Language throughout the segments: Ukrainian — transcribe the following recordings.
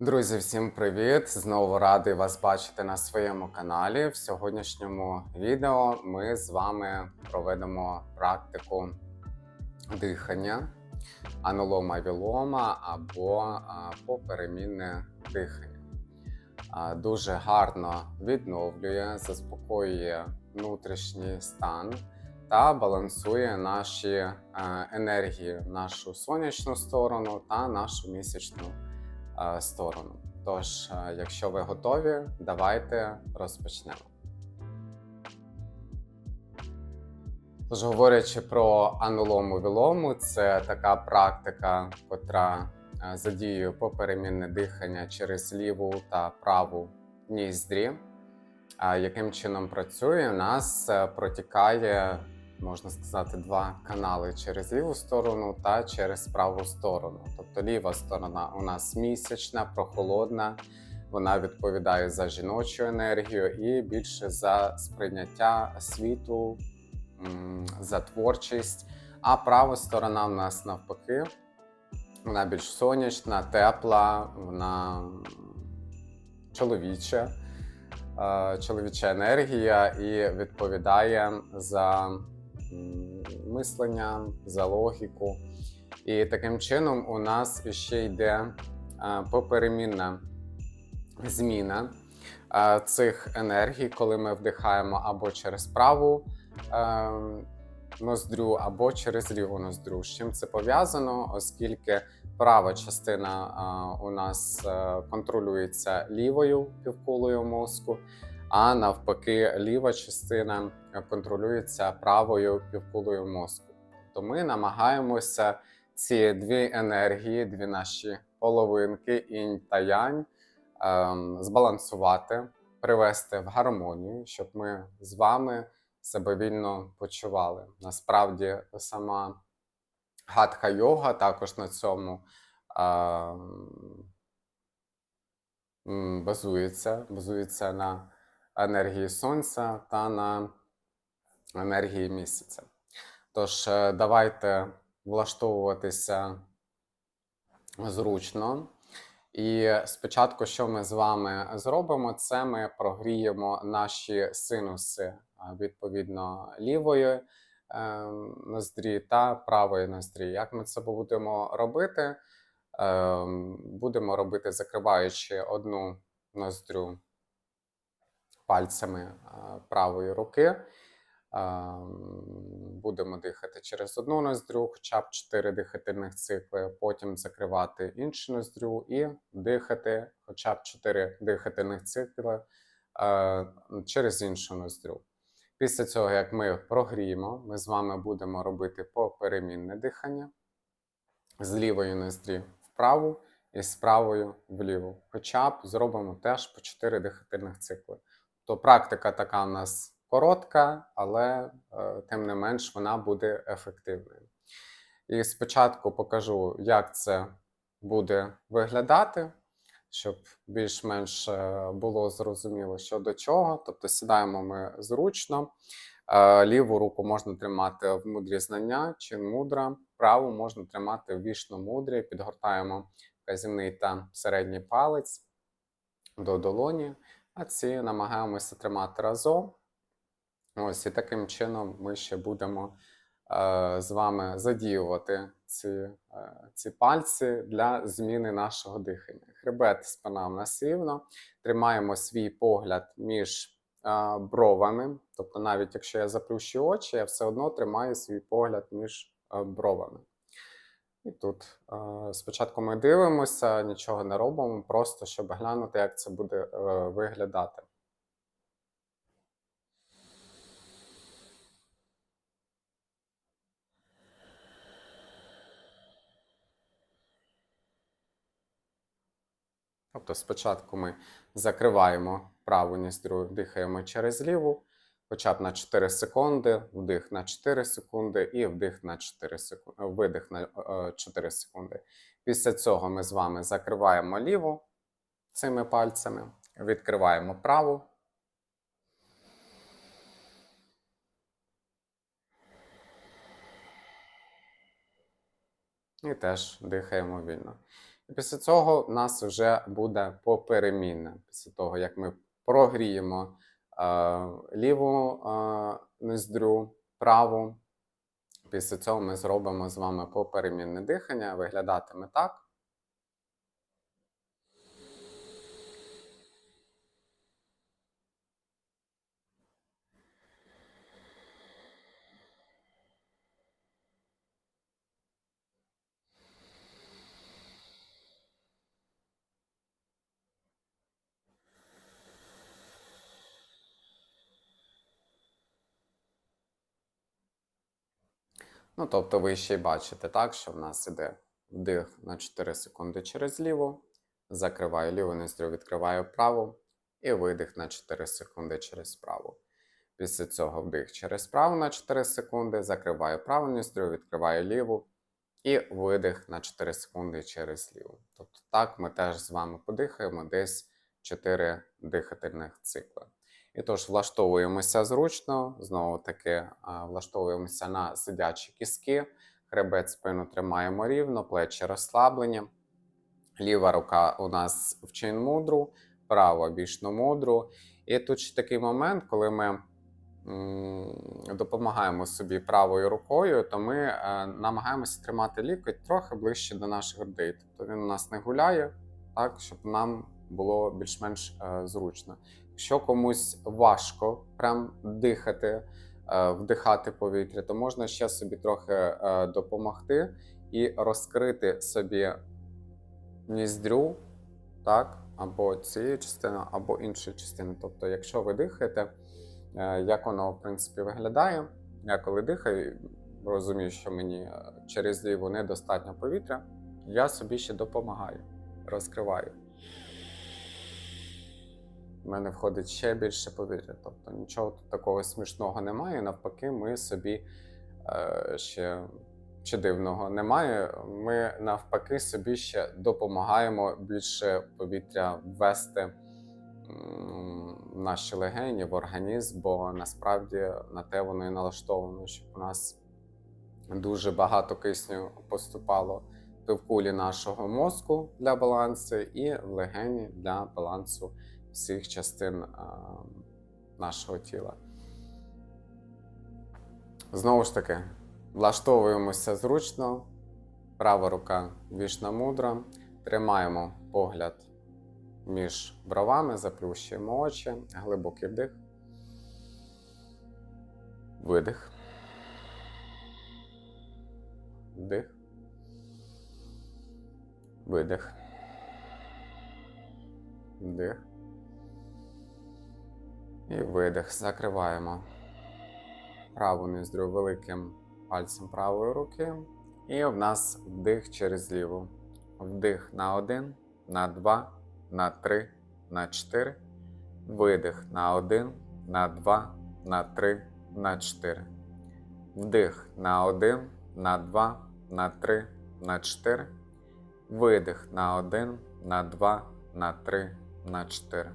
Друзі, всім привіт! Знову радий вас бачити на своєму каналі. В сьогоднішньому відео ми з вами проведемо практику дихання, анулома вілома або поперемінне дихання. Дуже гарно відновлює, заспокоює внутрішній стан та балансує наші е, енергії, нашу сонячну сторону та нашу місячну е, сторону. Тож, е, якщо ви готові, давайте розпочнемо. Тож, говорячи про анулому вілому, це така практика, котра е, задіює поперемінне дихання через ліву та праву ніздрі. Яким чином працює? У нас е, протікає, можна сказати, два канали через ліву сторону та через праву сторону. Тобто ліва сторона у нас місячна, прохолодна, вона відповідає за жіночу енергію і більше за сприйняття світу, за творчість. А права сторона у нас навпаки, вона більш сонячна, тепла, вона чоловіча е, чоловіча енергія і відповідає за мислення, за логіку. І таким чином у нас ще йде поперемінна зміна цих енергій, коли ми вдихаємо або через праву ноздрю, або через ліву ноздрю. З чим це пов'язано, оскільки права частина у нас контролюється лівою півкулею мозку, а навпаки, ліва частина е, контролюється правою півкулею мозку. То ми намагаємося ці дві енергії, дві наші половинки, інь та янь, ем, збалансувати, привести в гармонію, щоб ми з вами себе вільно почували. Насправді, сама гатха йога також на цьому а, м, базується, базується на енергії сонця та на енергії місяця. Тож, е, давайте влаштовуватися зручно. І спочатку, що ми з вами зробимо, це ми прогріємо наші синуси відповідно лівої е, ноздрі та правої ноздрі. Як ми це будемо робити? Е, будемо робити, закриваючи одну ноздрю пальцями е, правої руки. Е, Будемо дихати через одну ноздрю, хоча б 4 дихательних цикли, потім закривати іншу ноздрю і дихати хоча б 4 дихательних цикли е, через іншу ноздрю. Після цього, як ми прогріємо, ми з вами будемо робити поперемінне дихання з лівої ноздрі в праву і з правою вліву. Хоча б зробимо теж по 4 дихательних цикли. То практика така у нас коротка, але е, тим не менш вона буде ефективною. І спочатку покажу, як це буде виглядати, щоб більш-менш е, було зрозуміло, що до чого. Тобто сідаємо ми зручно. Е, Ліву руку можна тримати в мудрі знання чи мудра, праву можна тримати в вішно мудрі, підгортаємо казівний та середній палець до долоні, а ці намагаємося тримати разом. Ось і таким чином ми ще будемо е, з вами задіювати ці, е, ці пальці для зміни нашого дихання. Хребет спина в нас рівно, тримаємо свій погляд між е, бровами. Тобто, навіть якщо я заплющу очі, я все одно тримаю свій погляд між е, бровами. І тут е, спочатку ми дивимося, нічого не робимо, просто щоб глянути, як це буде е, виглядати. Тобто спочатку ми закриваємо праву ніздрю, дихаємо через ліву, хоча б на 4 секунди, вдих на 4 секунди і вдих на 4 секунди, видих на е, 4 секунди. Після цього ми з вами закриваємо ліву цими пальцями, відкриваємо праву. І теж дихаємо вільно. І після цього в нас вже буде поперемінне. Після того, як ми прогріємо е, ліву ноздрю, праву. Після цього ми зробимо з вами поперемінне дихання. Виглядатиме так. Ну, тобто ви ще й бачите, так, що в нас іде вдих на 4 секунди через ліву, закриваю ліву ноздрю, відкриваю праву, і видих на 4 секунди через праву. Після цього вдих через праву на 4 секунди, закриваю праву ноздрю, відкриваю ліву, і видих на 4 секунди через ліву. Тобто так ми теж з вами подихаємо десь 4 дихательних цикли. І тож влаштовуємося зручно, знову таки влаштовуємося на сидячі кіски, хребет спину тримаємо рівно, плечі розслаблені. Ліва рука у нас в чин мудру, права бічну мудру. І тут ще такий момент, коли ми допомагаємо собі правою рукою, то ми е, намагаємося тримати лікоть трохи ближче до наших грудей. Тобто він у нас не гуляє, так, щоб нам було більш-менш е, зручно. Якщо комусь важко прям дихати, е, вдихати повітря, то можна ще собі трохи е, допомогти і розкрити собі ніздрю, так, або цією частиною, або іншою частиною. Тобто, якщо ви дихаєте, як воно в принципі виглядає, я коли дихаю, розумію, що мені через ліву недостатньо повітря, я собі ще допомагаю, розкриваю в мене входить ще більше повітря. Тобто нічого тут такого смішного немає. Навпаки, ми собі е, ще чи дивного немає. Ми навпаки собі ще допомагаємо більше повітря ввести в наші легені, в організм, бо насправді на те воно і налаштовано, щоб у нас дуже багато кисню поступало в півкулі нашого мозку для балансу і в легені для балансу всіх частин нашого тіла. Знову ж таки, влаштовуємося зручно, права рука вічна мудра, тримаємо погляд між бровами, заплющуємо очі, глибокий вдих, видих, вдих, видих, вдих. І видих. Закриваємо праву ніздрю великим пальцем правої руки. І в нас вдих через ліву. Вдих на один, на два, на три, на чотири. Видих на один, на два, на три, на чотири. Вдих на один, на два, на три, на чотири. Видих на один, на два, на три, на чотири.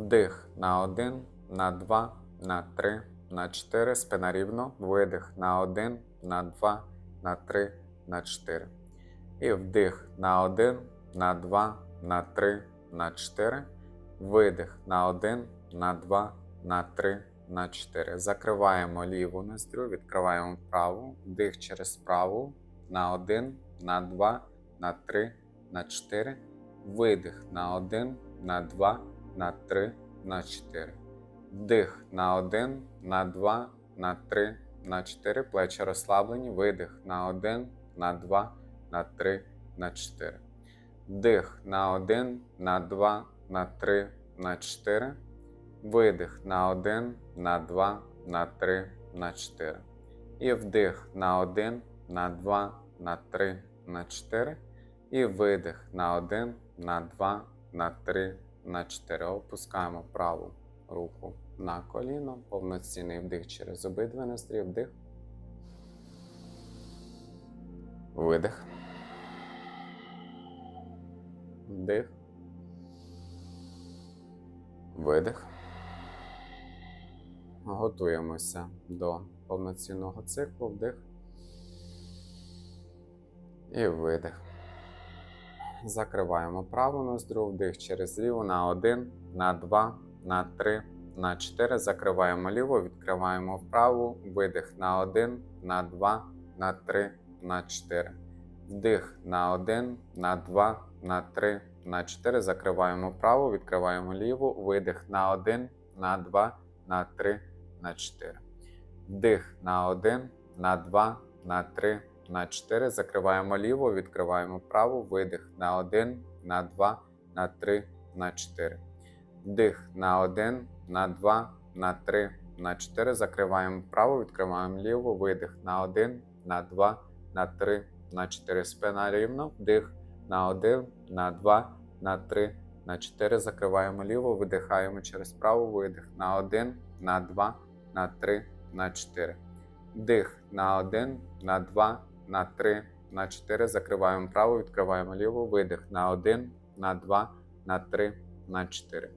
Вдих на 1, на 2, на 3, на 4. Спина рівно. Видих на 1, на 2, на 3, на 4. І вдих на 1, на 2, на 3, на 4. Видих на 1, на 2, на 3, на 4. Закриваємо ліву ноздрю, відкриваємо праву. Вдих через праву. На 1, на 2, на 3, на 4. Видих на 1, на 2, на 3, на 4. Вдих на 1, на 2, на 3, на 4. Плечі розслаблені. Видих на 1, на 2, на 3, на 4. Вдих на 1, на 2, на 3, на 4. Видих на 1, на 2, на 3, на 4. І вдих на 1, на 2, на 3, на 4. І видих на 1, на 2, на 3, на 4. Опускаємо праву руку на коліно. Повноцінний вдих через обидві ноздрі. Вдих. Видих. Вдих. Видих. Готуємося до повноцінного циклу. Вдих. І видих. Закриваємо праву ноздрю, вдих через ліву на 1, на 2, на 3, на 4. Закриваємо ліву, відкриваємо вправу, видих на 1, на 2, на 3, на 4. Вдих на 1, на 2, на 3, на 4. Закриваємо праву, відкриваємо ліву, видих на 1, на 2, на 3, на 4. Вдих на 1, на 2, на 3, на 4. Закриваємо ліву, відкриваємо праву, видих на 1, на 2, на 3, на 4. Вдих на 1, на 2, на 3, на 4. Закриваємо праву, відкриваємо ліву, видих на 1, на 2, на 3, на 4. Спина рівно. Вдих на 1, на 2, на 3, на 4. Закриваємо ліву, видихаємо через праву, видих на 1, на 2, на 3, на 4. Вдих на 1, на 2, на 3, на 4. Закриваємо праву, відкриваємо ліву, видих на 1, на 2, на 3, на 4.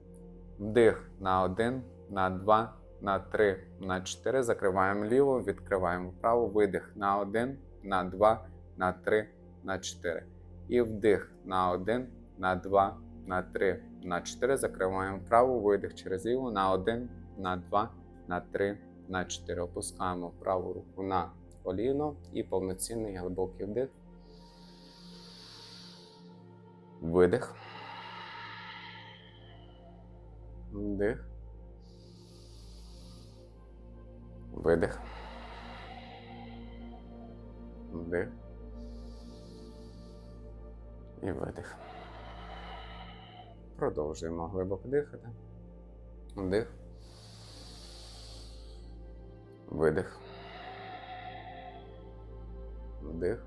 Вдих на 1, на 2, на 3, на 4. Закриваємо ліву, відкриваємо праву, видих на 1, на 2, на 3, на 4. І вдих на 1, на 2, на 3, на 4. Закриваємо праву, видих через ліву на 1, на 2, на 3, на 4. Опускаємо праву руку на коліно і повноцінний глибокий вдих. Видих. Вдих. Видих. Вдих. І видих. Продовжуємо глибоко дихати. Вдих. Видих. Вдих.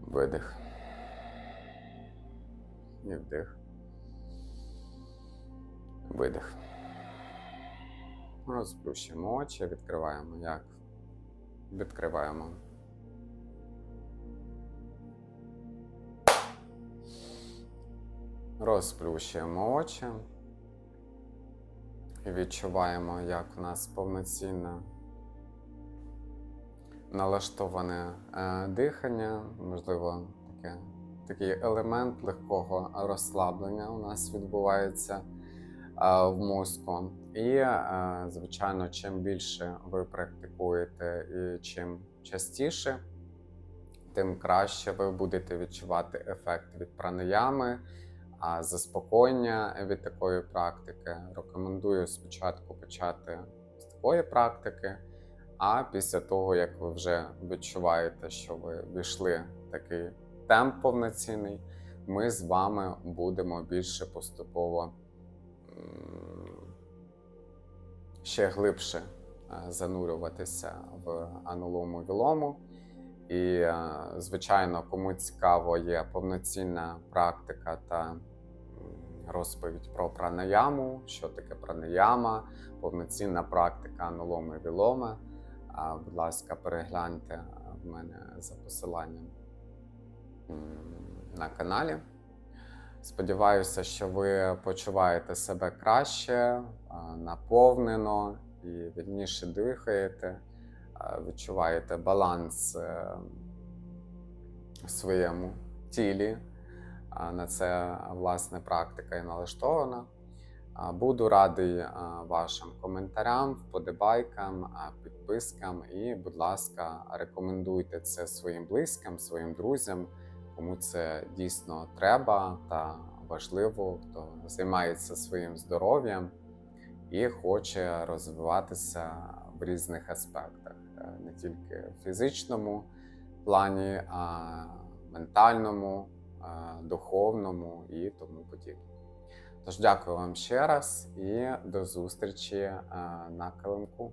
Видих. І вдих. Видих. Розплющимо очі, відкриваємо як. Відкриваємо. Розплющуємо очі. І відчуваємо, як у нас повноцінне налаштоване е, дихання, можливо, таке, такий елемент легкого розслаблення у нас відбувається е, в мозку. І, е, звичайно, чим більше ви практикуєте і чим частіше, тим краще ви будете відчувати ефект від пранаями, а заспокоєння від такої практики. Рекомендую спочатку почати з такої практики, а після того, як ви вже відчуваєте, що ви війшли такий темп повноцінний, ми з вами будемо більше поступово ще глибше е, занурюватися в анулому вілому. І, е, звичайно, кому цікаво є повноцінна практика та розповідь про пранаяму, що таке пранаяма, повноцінна практика ануломи віломи. Будь ласка, перегляньте в мене за посиланням на каналі. Сподіваюся, що ви почуваєте себе краще, наповнено і вільніше дихаєте, відчуваєте баланс е, в своєму тілі. На це власне практика і налаштована. Буду радий вашим коментарям, вподобайкам, підпискам. І, будь ласка, рекомендуйте це своїм близьким, своїм друзям, кому це дійсно треба та важливо, хто займається своїм здоров'ям і хоче розвиватися в різних аспектах, Е, не тільки в фізичному плані, а ментальному, духовному і тому подібне. Тож дякую вам ще раз і до зустрічі е, на килимку.